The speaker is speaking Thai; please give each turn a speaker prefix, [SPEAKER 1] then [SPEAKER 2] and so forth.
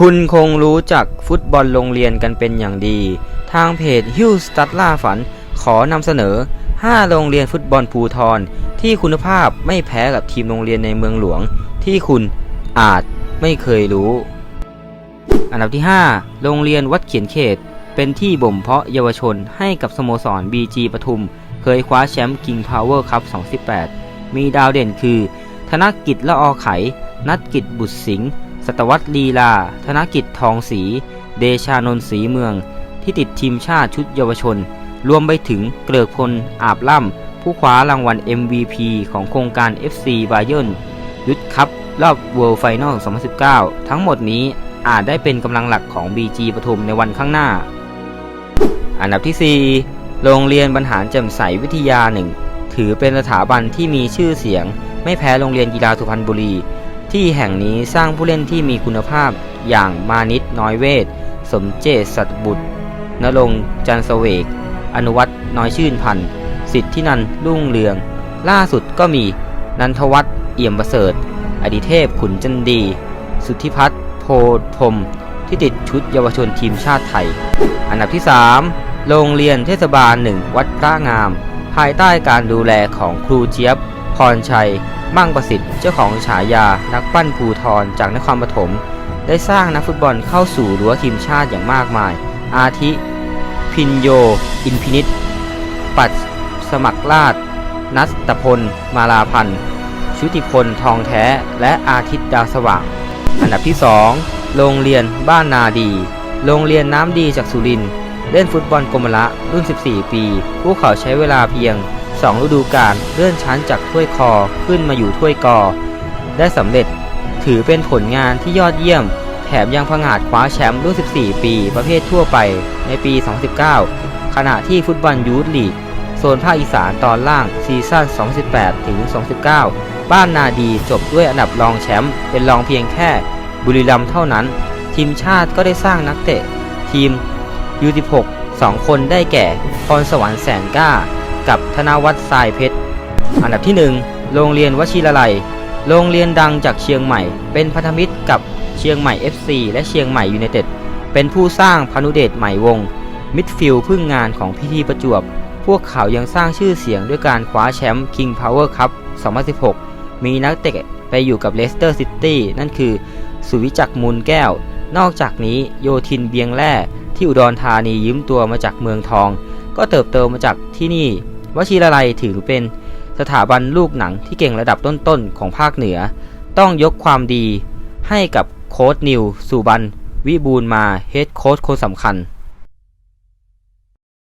[SPEAKER 1] คุณคงรู้จักฟุตบอลโรงเรียนกันเป็นอย่างดี ทางเพจฮิวสตัดล่าฝันขอนำเสนอ 5 โรงเรียนฟุตบอลภูทรที่คุณภาพไม่แพ้กับทีมโรงเรียนในเมืองหลวง ที่คุณอาจไม่เคยรู้ อันดับที่ 5 โรงเรียนวัดเขียนเขต เป็นที่บ่มเพาะเยาวชนให้กับสโมสร BG ปทุม เคยคว้าแชมป์ King Power Cup 2018 มีดาวเด่นคือ ธนกิจละออไข นัดกิจบุตรสิงห์ สตวัตลีลา ธนกิจทองศรี เดชานนท์ศรีเมือง ที่ติดทีมชาติชุดเยาวชน รวมไปถึงเกลือกพล อาบล่ำ ผู้คว้ารางวัล MVP ของโครงการ FC b a y e r n ยุทธคัพรอบ World Final 2019 ทั้งหมดนี้อาจได้เป็นกำลังหลักของ BG ปทุมในวันข้างหน้า อันดับที่ 4 โรงเรียนบรรหารแจ่มใสวิทยาหนึ่งถือเป็นสถาบันที่มีชื่อเสียง ไม่แพ้โรงเรียนกีฬาสุพรรณบุรี ที่แห่งนี้สร้างผู้เล่นที่มีคุณภาพอย่างมานิตน้อยเวท สมเจตสัตบุตร นรงจันทร์เวก อนุวัฒน้อยชื่นพันธ์สิทธินันรุ่งเรือง ล่าสุดก็มี นันทวัฒน์เอี่ยมประเสริฐ อดิเทพขุนจันดี สุทธิพัฒน์โพพรมที่ติดชุดเยาวชนทีมชาติไทย อันดับที่ 3 โรงเรียนเทศบาลหนึ่งวัดพระงาม ภายใต้การดูแลของครูเจี๊ยบ พรชัย มั่งประสิทธิ์เจ้าของฉายานักปั้นภูทรจากนครปฐมได้สร้างนักฟุตบอลเข้าสู่รั้วทีมชาติอย่างมากมาย อาทิ พินโย อินพินิษปัดสมัครราช นัสตพล มาลาพันธ์ชุติพลทองแท้ และอาทิตย์ดาวสว่าง อันดับที่ 2 โรงเรียนบ้านนาดี โรงเรียนน้ำดีจากสุรินทร์เล่นฟุตบอลกรมละรุ่น 14 ปี พวกเขาใช้เวลาเพียง 2 ฤดูกาลเลื่อนชั้นจากถ้วยคอขึ้นมาอยู่ถ้วยกอ ได้สำเร็จ ถือเป็นผลงานที่ยอดเยี่ยม แถมยังผงาดคว้าแชมป์รุ่น 14 ปีประเภททั่วไปในปี 2019 ขณะที่ฟุตบอลยูทลีก โซนภาคอีสานตอนล่างซีซั่น 2018 ถึง 2019 บ้านนาดีจบด้วยอันดับรองแชมป์เป็นรองเพียงแค่บุรีรัมย์เท่านั้น ทีมชาติก็ได้สร้างนักเตะ ทีม U16 สองคนได้แก่พรสวรรค์แสนกล้า กับธนวัฒน์ทรายเพชร อันดับที่ 1 โรงเรียนวชิรลัย โรงเรียนดังจากเชียงใหม่ เป็นพันธมิตรกับเชียงใหม่ FC และเชียงใหม่ยูไนเต็ด เป็นผู้สร้างพานุเดชใหม่วง มิดฟิลด์พึ่งงานของพิธีประจวบ พวกเขายังสร้างชื่อเสียงด้วยการคว้าแชมป์ King Power Cup 2016 มีนักเตะไปอยู่กับเลสเตอร์ซิตี้นั่นคือ สุวิจักมูลแก้ว นอกจากนี้โยทินเบียงแร่ที่อุดรธานียืมตัวมาจากเมืองทอง ก็เติบโตมาจากที่นี่ วชิรลัยถือเป็นสถาบันลูกหนังที่เก่งระดับต้นๆของภาคเหนือ ต้องยกความดีให้กับโค้ดนิวสุบันวิบูลมาเฮดโค้ดคนสำคัญ